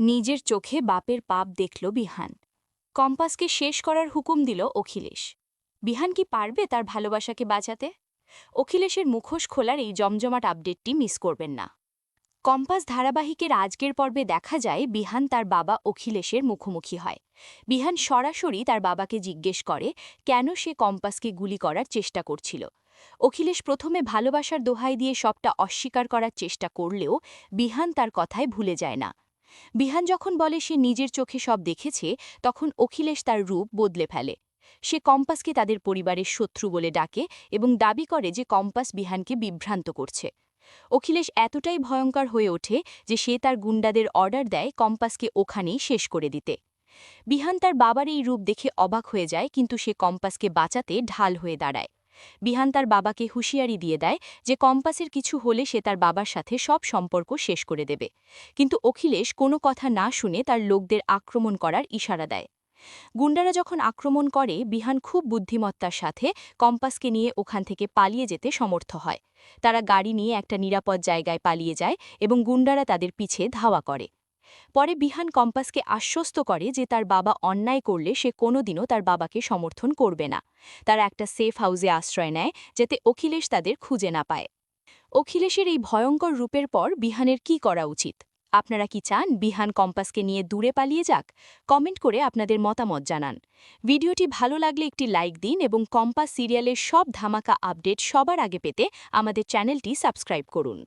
নিজের চোখে বাপের পাপ দেখল বিহান। কম্পাসকে শেষ করার হুকুম দিল অখিলেশ। বিহান কি পারবে তার ভালোবাসাকে বাঁচাতে? অখিলেশের মুখোশ খোলার এই জমজমাট আপডেটটি মিস করবেন না। কম্পাস ধারাবাহিকের আজকের পর্বে দেখা যায় বিহান তার বাবা অখিলেশের মুখোমুখি হয়। বিহান সরাসরি তার বাবাকে জিজ্ঞেস করে, কেন সে কম্পাসকে গুলি করার চেষ্টা করছিল? অখিলেশ প্রথমে ভালোবাসার দোহাই দিয়ে সবটা অস্বীকার করার চেষ্টা করলেও বিহান তার কথায় ভুলে যায় না। বিহান যখন বলে সে নিজের চোখে সব দেখেছে, তখন অখিলেশ তার রূপ বদলে ফেলে। সে কম্পাসকে তাদের পরিবারের শত্রু বলে ডাকে এবং দাবি করে যে কম্পাস বিহানকে বিভ্রান্ত করছে। অখিলেশ এতটাই ভয়ঙ্কর হয়ে ওঠে যে সে তার গুন্ডাদের অর্ডার দেয় কম্পাসকে ওখানেই শেষ করে দিতে। বিহান তার বাবার এই রূপ দেখে অবাক হয়ে যায়, কিন্তু সে কম্পাসকে বাঁচাতে ঢাল হয়ে দাঁড়ায়। বিহান তার বাবাকে হুঁশিয়ারি দিয়ে দেয় যে কম্পাসের কিছু হলে সে তার বাবার সাথে সব সম্পর্ক শেষ করে দেবে। কিন্তু অখিলেশ কোনো কথা না শুনে তার লোকদের আক্রমণ করার ইশারা দেয়। গুন্ডারা যখন আক্রমণ করে, বিহান খুব বুদ্ধিমত্তার সাথে কম্পাসকে নিয়ে ওখান থেকে পালিয়ে যেতে সমর্থ হয়। তারা গাড়ি নিয়ে একটা নিরাপদ জায়গায় পালিয়ে যায় এবং গুন্ডারা তাদের পিছে ধাওয়া করে। পরে বিহান কম্পাসকে আশ্বস্ত করে যে তার বাবা অন্যায় করলে সে কোনোদিনও তার বাবাকে সমর্থন করবে না। তারা একটা সেফ হাউসে আশ্রয় নেয়, যাতে অখিলেশ তাদের খুঁজে না পায়। অখিলেশের এই ভয়ঙ্কর রূপের পর বিহানের কি করা উচিত? আপনারা কি চান বিহান কম্পাসকে নিয়ে দূরে পালিয়ে যাক? কমেন্ট করে আপনাদের মতামত জানান। ভিডিওটি ভালো লাগলে একটি লাইক দিন এবং কম্পাস সিরিয়ালের সব ধামাকা আপডেট সবার আগে পেতে আমাদের চ্যানেলটি সাবস্ক্রাইব করুন।